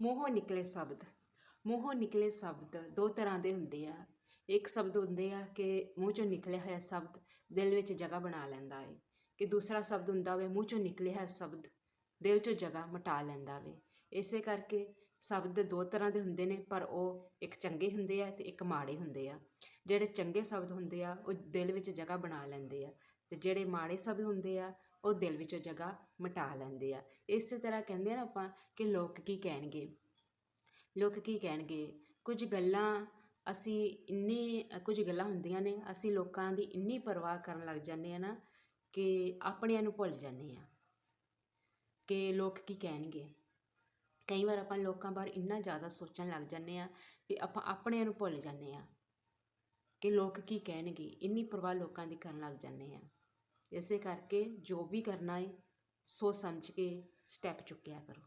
ਮੂੰਹੋਂ ਨਿਕਲੇ ਸ਼ਬਦ, ਮੂੰਹੋਂ ਨਿਕਲੇ ਸ਼ਬਦ ਦੋ ਤਰ੍ਹਾਂ ਦੇ ਹੁੰਦੇ ਆ। ਇੱਕ ਸ਼ਬਦ ਹੁੰਦੇ ਆ ਕਿ ਮੂੰਹ ਚੋਂ ਨਿਕਲਿਆ ਹੋਇਆ ਸ਼ਬਦ ਦਿਲ ਵਿੱਚ ਜਗ੍ਹਾ ਬਣਾ ਲੈਂਦਾ ਏ। ਕਿ ਦੂਸਰਾ ਸ਼ਬਦ ਹੁੰਦਾ ਹੋਵੇ ਮੂੰਹ ਚੋਂ ਨਿਕਲਿਆ ਹੋਇਆ ਸ਼ਬਦ ਦਿਲ 'ਚੋਂ ਜਗ੍ਹਾ ਮਟਾ ਲੈਂਦਾ ਵੇ। ਇਸੇ ਕਰਕੇ ਸ਼ਬਦ ਦੋ ਤਰ੍ਹਾਂ ਦੇ ਹੁੰਦੇ ਨੇ, ਪਰ ਉਹ ਇੱਕ ਚੰਗੇ ਹੁੰਦੇ ਆ ਤੇ ਇੱਕ ਮਾੜੇ ਹੁੰਦੇ ਆ। ਜਿਹੜੇ ਚੰਗੇ ਸ਼ਬਦ ਹੁੰਦੇ ਆ, ਉਹ ਦਿਲ ਵਿੱਚ ਜਗ੍ਹਾ ਬਣਾ ਲੈਂਦੇ ਆ ਤੇ ਜਿਹੜੇ ਮਾੜੇ ਸ਼ਬਦ ਹੁੰਦੇ ਆ ਉਹ ਦਿਲ ਵਿੱਚੋਂ ਜਗ੍ਹਾ ਮਿਟਾ ਲੈਂਦੇ ਆ। ਇਸੇ ਤਰ੍ਹਾਂ ਕਹਿੰਦੇ ਆ ਨਾ ਆਪਾਂ ਕਿ ਲੋਕ ਕੀ ਕਹਿਣਗੇ? ਲੋਕ ਕੀ ਕਹਿਣਗੇ? ਕੁਝ ਗੱਲਾਂ ਅਸੀਂ ਇੰਨੇ, ਕੁਝ ਗੱਲਾਂ ਹੁੰਦੀਆਂ ਨੇ, ਅਸੀਂ ਲੋਕਾਂ ਦੀ ਇੰਨੀ ਪਰਵਾਹ ਕਰਨ ਲੱਗ ਜਾਂਦੇ ਆ ਨਾ ਕਿ ਆਪਣਿਆਂ ਨੂੰ ਭੁੱਲ ਜਾਂਦੇ ਆ ਕਿ ਲੋਕ ਕੀ ਕਹਿਣਗੇ। ਕਈ ਵਾਰ ਆਪਾਂ ਲੋਕਾਂ ਬਾਰੇ ਇੰਨਾ ਜ਼ਿਆਦਾ ਸੋਚਣ ਲੱਗ ਜਾਂਦੇ ਆ ਕਿ ਆਪਾਂ ਆਪਣਿਆਂ ਨੂੰ ਭੁੱਲ ਜਾਂਦੇ ਆ ਕਿ ਲੋਕ ਕੀ ਕਹਿਣਗੇ? ਇੰਨੀ ਪਰਵਾਹ ਲੋਕਾਂ ਦੀ ਕਰਨ ਲੱਗ ਜਾਂਦੇ ਆ। ਇਸੇ ਕਰਕੇ ਜੋ ਵੀ ਕਰਨਾ ਹੈ ਸੋਚ ਸਮਝ ਕੇ ਸਟੈਪ ਚੁੱਕਿਆ ਕਰੋ।